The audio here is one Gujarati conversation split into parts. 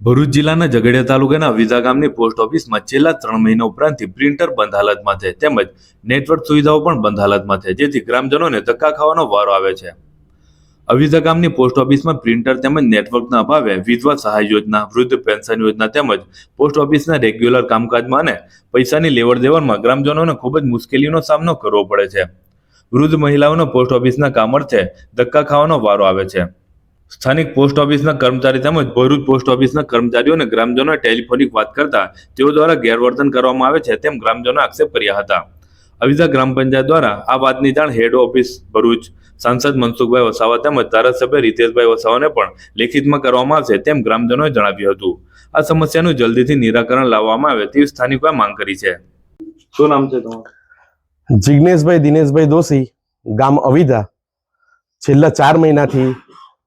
ભરૂચ જિલ્લાના ઝઘડિયા તાલુકાના વિઝા ગામની પોસ્ટ ઓફિસમાં છેલ્લા ત્રણ મહિના ઉપરાંતથી પ્રિન્ટર બંધ હાલતમાં છે તેમજ નેટવર્ક સુવિધાઓ પણ બંધ હાલતમાં છે, જેથી ગ્રામજનોને ધક્કા ખાવાનો વારો આવે છે. અવિઝા ગામની પોસ્ટ ઓફિસમાં પ્રિન્ટર તેમજ નેટવર્કના અભાવે વિધવા સહાય યોજના, વૃદ્ધ પેન્શન યોજના તેમજ પોસ્ટ ઓફિસના રેગ્યુલર કામકાજમાં અને પૈસાની લેવડ દેવડમાં ગ્રામજનોને ખૂબ જ મુશ્કેલીનો સામનો કરવો પડે છે. વૃદ્ધ મહિલાઓનો પોસ્ટ ઓફિસના કામ અર્થે ધક્કા ખાવાનો વારો આવે છે. સ્થાનિક પોસ્ટ ઓફિસના કર્મચારી તેમજ ભરૂચ પોસ્ટ ઓફિસના કર્મચારીઓને ગ્રામજનોએ ટેલિફોનિક વાત કરતા તેઓ દ્વારા ગેરવર્તન કરવામાં આવે છે તેમ ગ્રામજનોએ આક્ષેપ કર્યા હતા. અવિધા ગ્રામ પંચાયત દ્વારા આ વાતની જાણ હેડ ઓફિસ ભરૂચ સાંસદ મનસુખભાઈ વસાવા તેમજ ધારાસભ્ય રીતેશભાઈ વસાવાને પણ લેખિતમાં કરવામાં આવશે તેમ ગ્રામજનોએ જણાવ્યું હતું. આ સમસ્યાનું જલ્દીથી નિરાકરણ લાવવામાં આવે તેવી સ્થાનિકોએ માંગ કરી છે. શું નામ છે તમારું? જિજ્ઞેશભાઈ દિનેશભાઈ દોશી ગામ અવિધા. છેલ્લા ચાર મહિનાથી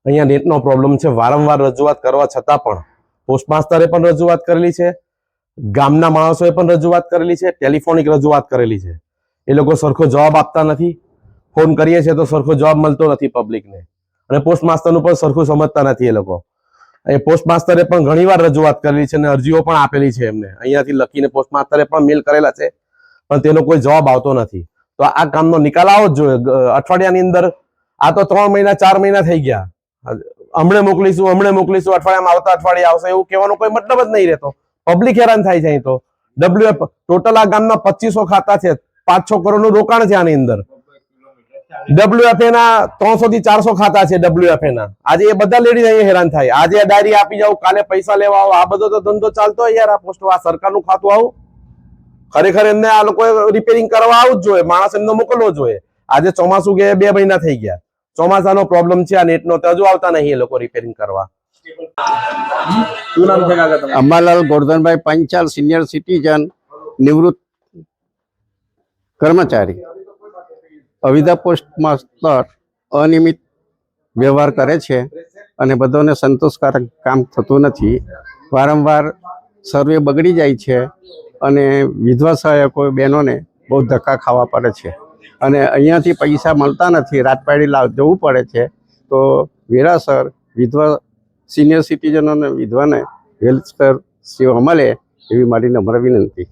અહીંયા નેટનો પ્રોબ્લેમ છે. વારંવાર રજૂઆત કરવા છતાં પણ પોસ્ટ માસ્તરે પણ રજૂઆત કરેલી છે. ગામના માણસોએ પણ રજૂઆત કરેલી છે. ટેલિફોનિક રજૂઆત કરેલી છે. એ લોકો સરખો જવાબ આપતા નથી. ફોન કરીએ છીએ તો સરખો જવાબ મળતો નથી પબ્લિકને. અને પોસ્ટ માસ્તરનું પણ સરખું સમજતા નથી એ લોકો. એ પોસ્ટ માસ્તરે પણ ઘણીવાર રજૂઆત કરેલી છે અને અરજીઓ પણ આપેલી છે એમને. અહીંયાથી લખીને પોસ્ટ માસ્તરે પણ મેલ કરેલા છે. પણ તેનો કોઈ જવાબ આવતો નથી. તો આ કામનો નિકાલ આવો જ જોઈએ. અઠવાડિયાની અંદર આ તો ત્રણ મહિના, ચાર મહિના થઈ ગયા. હમણે મોકલીશું હમણે મોકલીશું, અઠવાડિયામાં આવતા અઠવાડિયે આવશે, એવું કહેવાનો કોઈ મતલબ જ નહીં રહેતો. પબ્લિક હેરાન થાય છે અહીં તો. ડબ્લ્યુએફ ટોટલ આ ગામના પચીસો ખાતા છે પાંચ છ કરોડનું રોકાણ છે આની અંદર. ડબ્લ્યુએફએ ના ત્રણસો થી ચારસો ખાતા છે ડબ્લ્યુએફએ ના આજે એ બધા લેડીઝ અહીંયા હેરાન થાય. આજે ડાયરી આપી જાવ કાલે પૈસા લેવા આવો, આ બધો તો ધંધો ચાલતો હોય યાર, આ પોસ્ટ આ સરકારનું ખાતું આવું. ખરેખર એમને આ લોકો રિપેરિંગ કરવા આવું જ જોઈએ, માણસ એમને મોકલવો જોઈએ. આજે ચોમાસું કે બે મહિના થઈ ગયા. ચોમાસાનો પ્રોબ્લેમ છે આ નેટનો તો હજુ આવતા નહીં એ લોકો રિપેરિંગ કરવા. અંબાલાલ ગોરધનભાઈ પંચાલ સિનિયર સિટીઝન નિવૃત્ત કર્મચારી. અવિધા પોસ્ટ માસ્ટર અનિયમિત વ્યવહાર કરે છે અને બધાને સંતોષકારક કામ થતું નથી. વારંવાર સર્વે બગડી જાય છે અને વિધવા સહાયકો બહેનોને બહુ ધક્કા ખાવા પડે છે. અને અહીંયાથી પૈસા મળતા નથી. રાજપાડી લાવ જવું પડે છે. તો વેરાસર વિધવા સિનિયર સિટીઝન અને વિધવાને હેલ્થ કેર સેવા મળે એવી મારી નમ્ર વિનંતી.